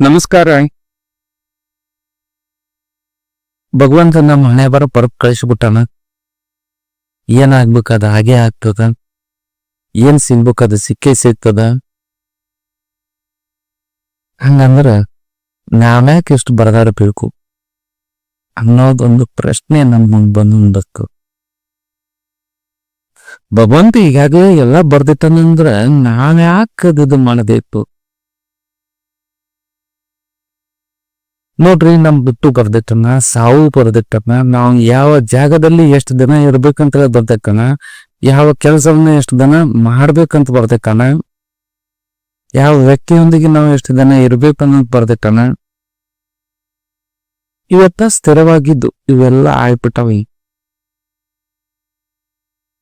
ನಮಸ್ಕಾರ. ಭಗವಂತ ನಮ್ಮ ಹಣೆ ಬರ ಪರಪ್ ಕಳಿಸ್ಬಿಟ್ಟಾನ? ಏನಾಗ್ಬೇಕದ ಹಾಗೆ ಆಗ್ತದ? ಏನ್ ಸಿಗ್ಬೇಕದ? ಸಿಕ್ಕೇ ಸಿಗ್ತದ? ಹಂಗಂದ್ರ ನಾವ್ಯಾಕೆ ಎಷ್ಟು ಬರದಾಡಬೇಕು? ಅನ್ನೋದೊಂದು ಪ್ರಶ್ನೆ ನಮ್ಮ ಮುಂದ್ ಬಂದಬೇಕು ಭಗವಂತ ಈಗಾಗಲೇ ಎಲ್ಲ ಬರ್ದಿತ್ತಂದ್ರ ನಾವ್ಯಾಕದ ಮಾಡಬೇಕು? ನೋಡ್ರಿ ನಮ್ ಬಿಟ್ಟು ಬರ್ದಿಟ್ಟನ ಸಾವು ಬರ್ದಿಟ್ಟನ ನಾವು ಯಾವ ಜಾಗದಲ್ಲಿ ಎಷ್ಟು ದಿನ ಇರ್ಬೇಕಂತ ಬರ್ದಕ್ಕನ ಯಾವ ಕೆಲಸವನ್ನ ಎಷ್ಟು ದಿನ ಮಾಡ್ಬೇಕಂತ ಬರ್ದಕ್ಕನ ಯಾವ ವ್ಯಕ್ತಿಯೊಂದಿಗೆ ನಾವು ಎಷ್ಟು ದಿನ ಇರ್ಬೇಕು ಅನ್ನೋದು ಬರ್ದಿಟ್ಟನ ಇವತ್ತ ಸ್ಥಿರವಾಗಿದ್ದು ಇವೆಲ್ಲ ಆಗ್ಬಿಟ್ಟವಿ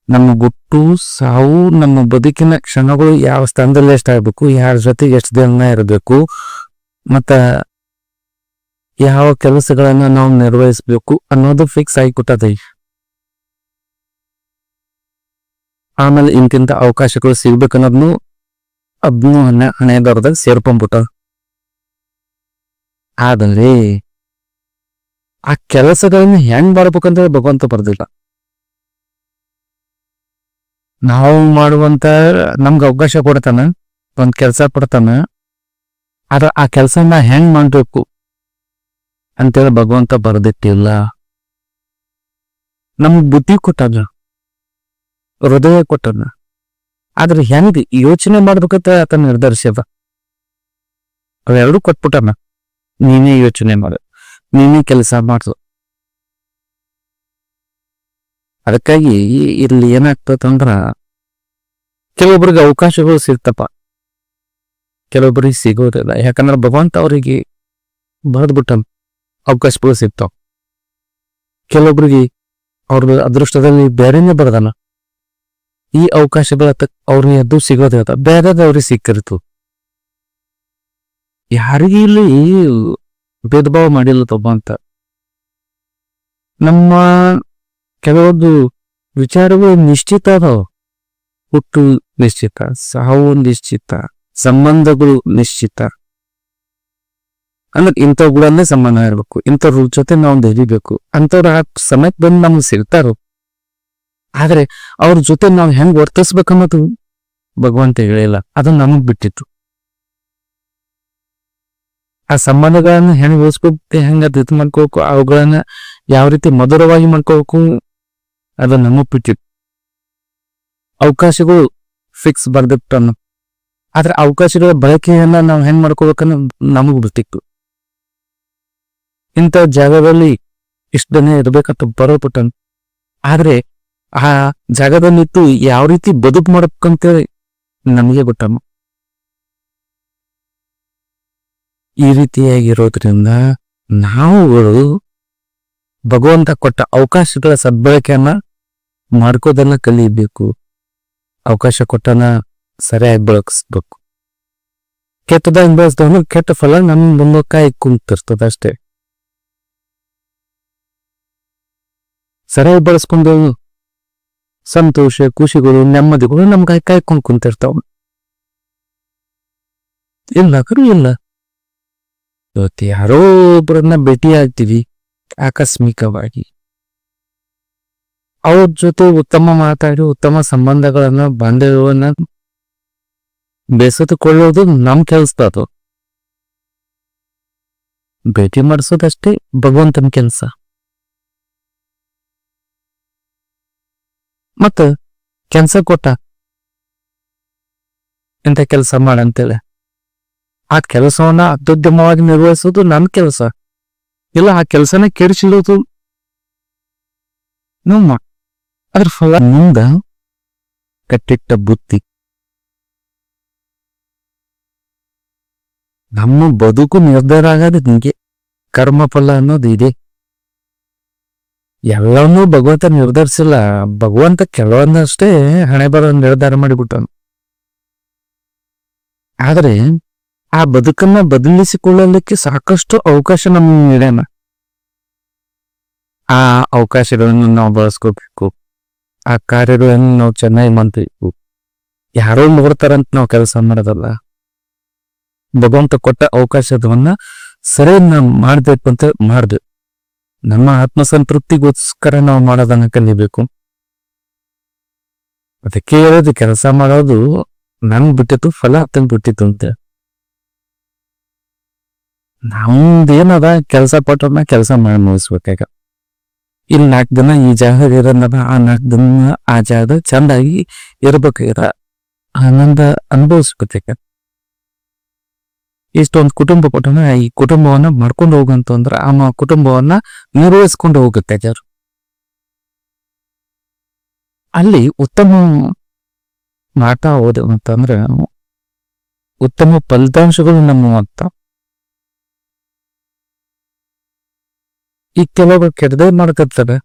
ನಮ್ಮ ಗುಟ್ಟು, ಸಾವು, ನಮ್ಮ ಬದುಕಿನ ಕ್ಷಣಗಳು ಯಾವ ಸ್ಥಾನದಲ್ಲಿ ಎಷ್ಟಾಗ್ಬೇಕು ಯಾರ ಜೊತೆಗೆ ಎಷ್ಟು ದಿನ ಇರಬೇಕು, ಮತ್ತ ಯಾವ ಕೆಲಸಗಳನ್ನ ನಾವು ನಿರ್ವಹಿಸಬೇಕು ಅನ್ನೋದು ಫಿಕ್ಸ್ ಆಗಿಬಿಟ್ಟದೆ. ಆಮೇಲೆ ಇಂತಿಂತ ಅವಕಾಶಗಳು ಸಿಗ್ಬೇಕನ್ನೋದ್ನು ಅದನ್ನು ಹಣೆ ಹಣೆ ಬರದಾಗ ಸೇರ್ಕೊಂಡ್ಬಿಟ್ಟ ಆದ್ರೆ ಆ ಕೆಲಸಗಳನ್ನ ಹೆಂಗ್ ಮಾಡ್ಬೇಕಂತ ಭಗವಂತ ಬರ್ದಿಲ್ಲ. ನಾವು ಮಾಡುವಂತ ನಮ್ಗೆ ಅವಕಾಶ ಕೊಡ್ತಾನ, ಒಂದ್ ಕೆಲಸ ಕೊಡ್ತಾನ, ಆದ್ರೆ ಆ ಕೆಲಸನ ಹೆಂಗ್ ಮಾಡ್ಬೇಕು? ಅಂತೇಳಿ ಭಗವಂತ ಬರ್ದಿಟ್ಟಿಲ್ಲ. ನಮ್ಗೆ ಬುದ್ಧಿ ಕೊಟ್ಟಾನ ಹೃದಯ ಕೊಟ್ಟನ ಆದ್ರೆ ಹೆಂಗ್ ಯೋಚನೆ ಮಾಡ್ಬೇಕಂತ ಆತ ನಿರ್ಧರಿಸ್ಯವ ಅವೆರಡು ಕೊಟ್ಬಿಟ್ಟಾನ. ನೀನೇ ಯೋಚನೆ ಮಾಡು, ನೀನೇ ಕೆಲಸ ಮಾಡು. ಅದಕ್ಕಾಗಿ ಇಲ್ಲಿ ಏನಾಗ್ತದಂದ್ರ, ಕೆಲವೊಬ್ರಿಗೆ ಅವಕಾಶಗಳು ಸಿಗ್ತಪ್ಪ. ಕೆಲವೊಬ್ರಿಗೆ ಸಿಗೋದಿಲ್ಲ. ಯಾಕಂದ್ರೆ ಭಗವಂತ ಅವರಿಗೆ ಬರೆದ್ಬಿಟ್ಟನ್. ಅವಕಾಶಗಳು ಸಿಗ್ತಾವ. ಕೆಲವೊಬ್ರಿಗೆ ಅವ್ರ ಅದೃಷ್ಟದಲ್ಲಿ ಬೇರೆನೇ ಬರ್ದಾನ. ಈ ಅವಕಾಶಗಳ ಅವ್ರಿಗೆ ಅದು ಸಿಗೋದಿಲ್ಲ ಬೇರೆದ ಅವ್ರಿಗೆ ಸಿಕ್ಕಿರ್ತು ಯಾರಿಗೆ ಇಲ್ಲಿ ಭೇದ ಭಾವ ಮಾಡಿಲ್ಲ ತಬ್ಬ ಅಂತ. ನಮ್ಮ ಕೆಲವೊಂದು ವಿಚಾರಗಳು ನಿಶ್ಚಿತ ಅದಾವ. ಹುಟ್ಟು ನಿಶ್ಚಿತ, ಸಾವು ನಿಶ್ಚಿತ, ಸಂಬಂಧಗಳು ನಿಶ್ಚಿತ. ಅಂದ್ರೆ ಇಂಥವುಗಳನ್ನೇ ಸಂಬಂಧ ಇರಬೇಕು. ಇಂಥವ್ರ ಜೊತೆ ನಾವು ದರಿಬೇಕು ಅಂಥವ್ರ ಆ ಸಮಯಕ್ಕೆ ಬಂದು ನಮ್ಗೆ ಸಿಗ್ತಾರ. ಆದ್ರೆ ಅವ್ರ ಜೊತೆ ನಾವು ಹೆಂಗ್ ವರ್ತಿಸ್ಬೇಕನ್ನೋದು ಭಗವಂತ ಹೇಳಿಲ್ಲ. ಅದು ನಮಗ್ ಬಿಟ್ಟಿತ್ತು. ಆ ಸಂಬಂಧಗಳನ್ನ ಹೆಂಗ್ ಉಳಿಸ್ಬೇಕು ಹೆಂಗ ಇದು ಮಾಡ್ಕೋಬೇಕು ಅವುಗಳನ್ನ ಯಾವ ರೀತಿ ಮಧುರವಾಗಿ ಮಾಡ್ಕೋಬೇಕು ಅದು ನಮಗ್ ಬಿಟ್ಟಿತ್ತು. ಅವಕಾಶಗಳು ಫಿಕ್ಸ್ ಬರ್ದಿಟ್ಟನ್ನು ಆದ್ರೆ ಅವಕಾಶಗಳ ಬಳಕೆಯನ್ನ ನಾವು ಹೆಂಗ್ ಮಾಡ್ಕೋಬೇಕನ್ನ ನಮಗ್ ಬಿಟ್ಟಿತ್ತು. ಇಂಥ ಜಾಗದಲ್ಲಿ ಇಷ್ಟ ದಿನ ಇರ್ಬೇಕಂತ ಬರೋಬಿಟ್ಟನ್ ಆದ್ರೆ ಆ ಜಾಗದಲ್ಲಿತ್ತು ಯಾವ ರೀತಿ ಬದುಕು ಮಾಡಬೇಕಂತೇಳಿ ನಮಗೆ ಗೊತ್ತಮ್ಮ. ಈ ರೀತಿಯಾಗಿರೋದ್ರಿಂದ ನಾವುಗಳು ಭಗವಂತ ಕೊಟ್ಟ ಅವಕಾಶಗಳ ಸದ್ಬಳಕೆಯನ್ನ ಮಾಡ್ಕೋದನ್ನ ಕಲಿಬೇಕು. ಅವಕಾಶ ಕೊಟ್ಟನ ಸರಿಯಾಗಿ ಬಳಸ್ಬೇಕು. ಕೆಟ್ಟದಾಗ ಬಳಸ್ದವನು ಕೆಟ್ಟ ಫಲ ನಮ್ಮ ಮುಂದೆ ಕಾಯಿ ಕುಂತಿರ್ತದ ಅಷ್ಟೇ. ಸರಿಯಾಗಿ ಬಳಸ್ಕೊಂಡು ಸಂತೋಷ, ಖುಷಿಗಳು, ನೆಮ್ಮದಿಗಳು ನಮ್ಗೆ ಕಾಯ್ಕೊಂಡು ಕುಂತಿರ್ತಾವ. ಇಲ್ಲ ಇಲ್ಲ. ಇವತ್ತು ಯಾರೋ ಒಬ್ಬರನ್ನ ಭೇಟಿ ಆಗ್ತೀವಿ ಆಕಸ್ಮಿಕವಾಗಿ. ಅವ್ರ ಜೊತೆ ಉತ್ತಮ ಮಾತಾಡಿ, ಉತ್ತಮ ಸಂಬಂಧಗಳನ್ನ ಬಾಂಧವ್ಯವನ್ನ ಬೆಸೆದುಕೊಳ್ಳೋದು ನಮ್ ಕೆಲ್ಸ ಅದು. ಭೇಟಿ ಮಾಡಿಸೋದಷ್ಟೇ ಭಗವಂತನ ಕೆಲಸ. ಮತ್ತ ಕೆಲ್ಸ ಕೊಟ್ಟ. ಇಂಥ ಕೆಲಸ ಮಾಡಂತೇಳಿ ಆ ಕೆಲಸವನ್ನ ಅತ್ಯುದ್ಯಮವಾಗಿ ನಿರ್ವಹಿಸೋದು ನನ್ನ ಕೆಲಸ. ಇಲ್ಲ, ಆ ಕೆಲಸನ ಕೆಡಿಸಿಡೋದು ನಮ್ಮ ಅದ್ರ ಫಲ ಮುಂದ ಕಟ್ಟಿಟ್ಟ ಬುತ್ತಿ ನಮ್ಮ ಬದುಕು ನಿರ್ಧಾರ ಆಗೋದು ನಿಮಗೆ ಕರ್ಮಫಲ ಅನ್ನೋದು ಇದೆ. ಎಲ್ಲವನ್ನೂ ಭಗವಂತ ನಿರ್ಧರಿಸಿಲ್ಲ. ಭಗವಂತ ಕೆಲವೊಂದಷ್ಟೇ ಹಣೆ ಬರೋ ನಿರ್ಧಾರ ಮಾಡಿಬಿಟ್ಟನು ಆದರೆ ಆ ಬದುಕನ್ನ ಬದಲಿಸಿಕೊಳ್ಳಲಿಕ್ಕೆ ಸಾಕಷ್ಟು ಅವಕಾಶ ನಮ್ಗೆ ನೀಡ್ಯಾನ. ಆ ಅವಕಾಶಗಳನ್ನು ನಾವು ಬಳಸ್ಕೋಬೇಕು. ಆ ಕಾರ್ಯಗಳನ್ನು ನಾವು ಚೆನ್ನಾಗಿ ಮಾಡ್ಬೇಕು. ಯಾರೋ ನೋಡ್ತಾರಂತ ನಾವು ಕೆಲಸ ಮಾಡೋದಲ್ಲ. ಭಗವಂತ ಕೊಟ್ಟ ಅವಕಾಶವನ್ನ ಸರಿಯನ್ನ ನಾವು ಮಾಡ್ಬೇಕು ಅಂತ ಮಾಡ್ಬೇಕು ನಮ್ಮ ಆತ್ಮಸಂತೃಪ್ತಿಗೋಸ್ಕರ ನಾವು ಮಾಡೋದನ್ನ ಕಲಿಬೇಕು. ಅದಕ್ಕೆ ಹೇಳೋದು ಕೆಲಸ ಮಾಡೋದು ನನ್ ಬಿಟ್ಟಿತ್ತು, ಫಲ ಹತ್ತಂಗ್ ಬಿಟ್ಟಿತ್ತು ಅಂತ. ನಮ್ದೇನದ ಕೆಲಸ ಕೊಟ್ಟವ್ರನ್ನ ಕೆಲಸ ಮಾಡಿ ಮುಗಿಸ್ಬೇಕಾಗ. ಇಲ್ಲಿ ನಾಲ್ಕು ದಿನ ಈ ಜಾಗ ಇರೋದ ಆ ನಾಲ್ಕು ದಿನ ಆ ಜಾಗದ ಚಂದಾಗಿ ಇರ್ಬೇಕಾಗಿರ ಆನಂದ ಅನುಭವಿಸ್ಬೇಕ ಇಷ್ಟೊಂದು ಕುಟುಂಬ ಕೊಟ್ಟನ ಈ ಕುಟುಂಬವನ್ನ ಮಾಡ್ಕೊಂಡು ಹೋಗಂತಂದ್ರ ಆ ಕುಟುಂಬವನ್ನ ನಿರ್ವಹಿಸ್ಕೊಂಡು ಹೋಗುತ್ತೆ ಜರು ಅಲ್ಲಿ ಉತ್ತಮ ಮಾಡ್ತಾ ಹೋದ ಅಂತಂದ್ರೆ ಉತ್ತಮ ಫಲಿತಾಂಶಗಳು ನಮ್ಮ ಅಂತ ಈ ಕೆಲವರು ಕೆಟ್ಟದೇ ಮಾಡ್ಕತ್ತಾರೆ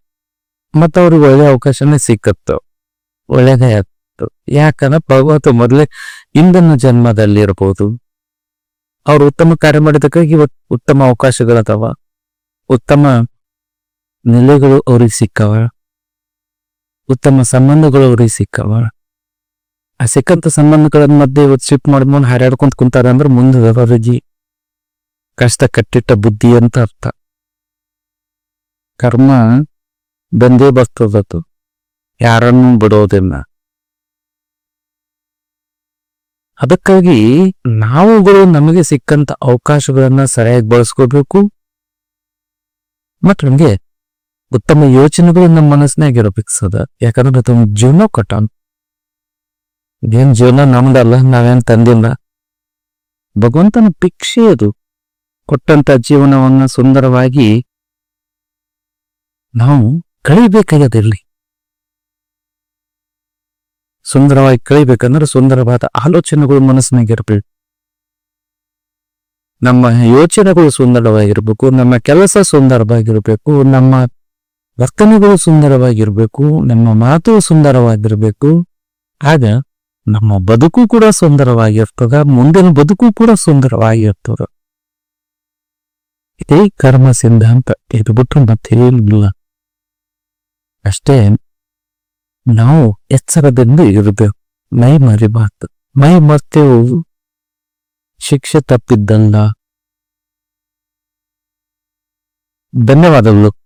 ಮತ್ತ ಅವ್ರಿಗೆ ಒಳ್ಳೆ ಅವಕಾಶನೇ ಸಿಕ್ಕತ್ತು. ಒಳ್ಳೇದೇ ಆಗ್ತು ಯಾಕಂದ್ರೆ ಭಗವಂತ ಮೊದಲೇ ಇಂದನ ಜನ್ಮದಲ್ಲಿ ಇರ್ಬೋದು ಅವ್ರು ಉತ್ತಮ ಕಾರ್ಯ ಮಾಡಿದಕ್ಕಾಗಿ ಉತ್ತಮ ಅವಕಾಶಗಳದಾವ. ಉತ್ತಮ ನೆಲೆಗಳು ಅವ್ರಿಗೆ ಸಿಕ್ಕವ. ಉತ್ತಮ ಸಂಬಂಧಗಳು ಅವ್ರಿಗೆ ಸಿಕ್ಕವ. ಆ ಸಿಕ್ಕಂತ ಸಂಬಂಧಗಳ ಮಧ್ಯೆ ಇವತ್ತು ಶಿಫ್ಟ್ ಮಾಡ್ಕೊಂಡು ಹಾರಾಡ್ಕೊಂತ ಕುಂತಾರ ಅಂದ್ರೆ ಮುಂದೆ ಅವರಿಗೆ ಕಷ್ಟ ಕಟ್ಟಿಟ್ಟ ಬುದ್ಧಿ ಅಂತ ಅರ್ಥ. ಕರ್ಮ ಬಂದೇ ಬರ್ತದದು. ಯಾರನ್ನು ಬಿಡೋದಿಲ್ಲ. ಅದಕ್ಕಾಗಿ ನಾವುಗಳು ನಮಗೆ ಸಿಕ್ಕಂತ ಅವಕಾಶಗಳನ್ನ ಸರಿಯಾಗಿ ಬಳಸ್ಕೋಬೇಕು. ಮತ್ತು ನಮ್ಗೆ ಉತ್ತಮ ಯೋಚನೆಗಳು ನಮ್ಮ ಮನಸ್ಸಿನಾಗ ಇರಬೇಕು ಯಾಕಂದ್ರೆ ತಮ್ಮ ಜೀವನ ಕೊಟ್ಟಾನ ಏನ್ ಜೀವನ ನಮ್ದಲ್ಲ ನಾವೇನ್ ತಂದಿಲ್ಲ. ಭಗವಂತನ ಭಿಕ್ಷೆ ಅದು. ಕೊಟ್ಟಂತ ಜೀವನವನ್ನ ಸುಂದರವಾಗಿ ನಾವು ಕಳಿಬೇಕಾಗದಿರ್ಲಿ ಸುಂದರವಾಗಿ ಕಳಿಬೇಕಂದ್ರೆ ಸುಂದರವಾದ ಆಲೋಚನೆಗಳು ಮನಸ್ಸಿನಾಗಿರ್ಬೇಕು ನಮ್ಮ ಯೋಚನೆಗಳು ಸುಂದರವಾಗಿರ್ಬೇಕು, ನಮ್ಮ ಕೆಲಸ ಸುಂದರವಾಗಿರ್ಬೇಕು, ನಮ್ಮ ವರ್ತನೆಗಳು ಸುಂದರವಾಗಿರ್ಬೇಕು, ನಮ್ಮ ಮಾತು ಸುಂದರವಾಗಿರ್ಬೇಕು. ಆಗ ನಮ್ಮ ಬದುಕು ಕೂಡ ಸುಂದರವಾಗಿರ್ತದ, ಮುಂದಿನ ಬದುಕು ಕೂಡ ಸುಂದರವಾಗಿರ್ತದ. ಇದೇ ಕರ್ಮ ಸಿದ್ಧಾಂತ ಇದು ಬಿಟ್ಟು ಮತ್ತೇನಿಲ್ಲ ಅಷ್ಟೇ. ನಾವು ಎಚ್ಚರದಿಂದ ಇರಬೇಕು ಮೈ ಮರಿಬಾರ್ದು. ಮೈ ಮರ್ತೇವು ಶಿಕ್ಷೆ ತಪ್ಪಿದ್ದಲ್ಲ. ಧನ್ಯವಾದಗಳು.